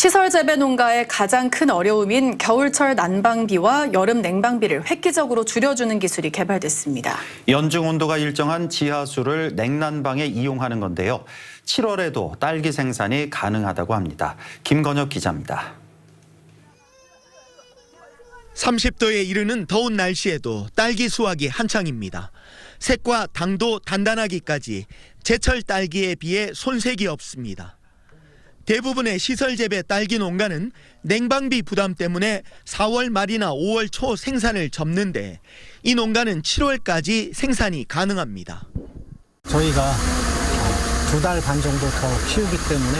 시설 재배 농가의 가장 큰 어려움인 겨울철 난방비와 여름 냉방비를 획기적으로 줄여주는 기술이 개발됐습니다. 연중 온도가 일정한 지하수를 냉난방에 이용하는 건데요. 7월에도 딸기 생산이 가능하다고 합니다. 김건혁 기자입니다. 30도에 이르는 더운 날씨에도 딸기 수확이 한창입니다. 색과 당도 단단하기까지 제철 딸기에 비해 손색이 없습니다. 대부분의 시설 재배 딸기 농가는 냉방비 부담 때문에 4월 말이나 5월 초 생산을 접는데 이 농가는 7월까지 생산이 가능합니다. 저희가 두 달 반 정도 더 키우기 때문에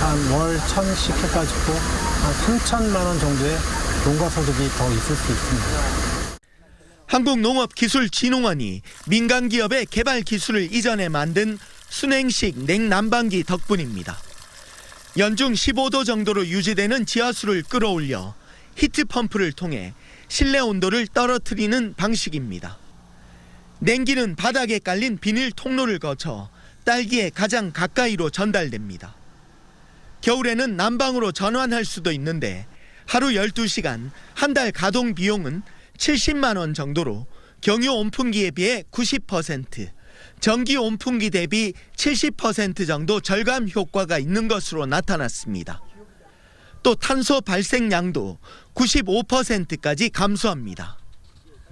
한월 천씩 해가지고 한 3천만 원 정도의 농가 소득이 더 있을 수 있습니다. 한국농업기술진흥원이 민간 기업의 개발 기술을 이전해 만든 순행식 냉난방기 덕분입니다. 연중 15도 정도로 유지되는 지하수를 끌어올려 히트 펌프를 통해 실내 온도를 떨어뜨리는 방식입니다. 냉기는 바닥에 깔린 비닐 통로를 거쳐 딸기에 가장 가까이로 전달됩니다. 겨울에는 난방으로 전환할 수도 있는데 하루 12시간 한 달 가동 비용은 70만 원 정도로 경유 온풍기에 비해 90%, 전기 온풍기 대비 70% 정도 절감 효과가 있는 것으로 나타났습니다. 또 탄소 발생량도 95%까지 감소합니다.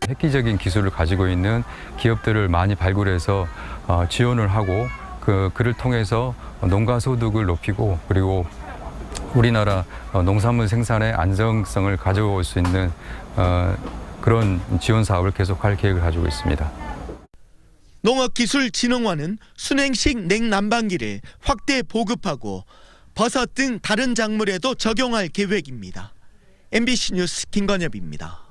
획기적인 기술을 가지고 있는 기업들을 많이 발굴해서 어, 지원을 하고 그 그를 통해서 농가 소득을 높이고 그리고 우리나라 어, 농산물 생산의 안정성을 가져올 수 있는 어, 그런 지원 사업을 계속할 계획을 가지고 있습니다. 농업기술진흥원은 순행식 냉난방기를 확대 보급하고 버섯 등 다른 작물에도 적용할 계획입니다. MBC 뉴스 김건엽입니다.